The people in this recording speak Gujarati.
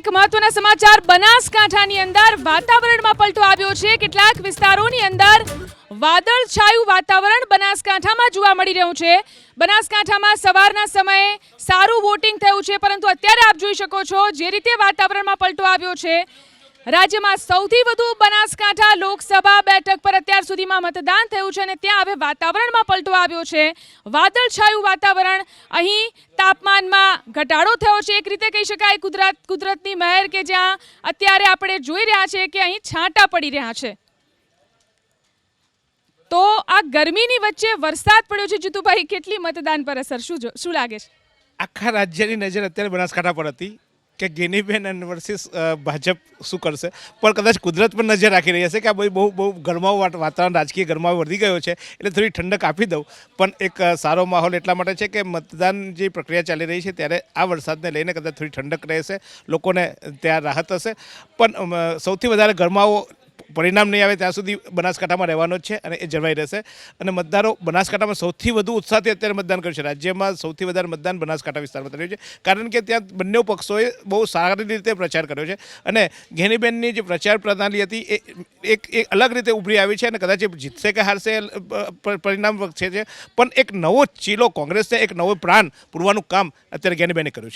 એક મહત્વના સમાચાર. બનાસકાંઠાની અંદર વાતાવરણમાં પલટો આવ્યો છે. કેટલાક વિસ્તારોની અંદર વાદળ છાયું વાતાવરણ બનાસકાંઠામાં જોવા મળી રહ્યું છે. બનાસકાંઠામાં સવારના સમયે સારું વોટિંગ થયું છે, પરંતુ અત્યારે આપ જોઈ શકો છો જે રીતે વાતાવરણમાં પલટો આવ્યો છે. રાજ્યમાં સૌથી વધુ બનાસકાંઠા લોકસભા બેઠક પર અત્યાર સુધીમાં મતદાન થયું છે અને ત્યાં હવે વાતાવરણમાં પલટો આવ્યો છે. વાદળછાયું વાતાવરણ, અહીં તાપમાનમાં ઘટાડો થયો છે. એક રીતે કહી શકાય કુદરત, કુદરતની મહેર કે જ્યાં અત્યારે આપણે જોઈ રહ્યા છે કે અહીં છાંટા પડી રહ્યા છે. તો આ ગરમીની વચ્ચે વરસાદ પડ્યો છે. જીતુભાઈ, કેટલી મતદાન પર અસર શું શું લાગે છે? આખા રાજ્યની નજર અત્યારે બનાસકાંઠા પર હતી. કે ગેનીબેન અને વર્સિસ ભાજપ શું કરશે? પણ કદાચ કુદરત પર નજર રાખી રહી હશે કે આ ભાઈ બહુ બહુ ગરમાવું વાત- વાતાવરણ રાજકીય ગરમાવો વધી ગયો છે, એટલે થોડી ઠંડક આપી દઉં. પણ એક સારો માહોલ એટલા માટે છે કે મતદાન જે પ્રક્રિયા ચાલી રહી છે ત્યારે આ વરસાદને લઈને કદાચ થોડી ઠંડક રહેશે, લોકોને ત્યાં રાહત હશે. પણ સૌથી વધારે ગરમાવો પરિણામ નહીં આવે ત્યાં સુધી બનાસકાંઠામાં રહેવાનો છે અને એ જળવાઈ રહેશે. અને મતદારો બનાસકાંઠામાં સૌથી વધુ ઉત્સાહથી અત્યારે મતદાન કરશે. રાજ્યમાં સૌથી વધારે મતદાન બનાસકાંઠા વિસ્તારમાં થયું છે. કારણ કે ત્યાં બંને પક્ષોએ બહુ સારી રીતે પ્રચાર કર્યો છે. અને ઘેનીબેનની જે પ્રચાર પ્રણાલી હતી એ એક એક અલગ રીતે ઉભરી આવી છે અને કદાચ જીતશે કે હારશે પરિણામ છે છે. પણ એક નવો ચીલો કોંગ્રેસને, એક નવો પ્રાણ પૂરવાનું કામ અત્યારે ઘેનીબેને કર્યું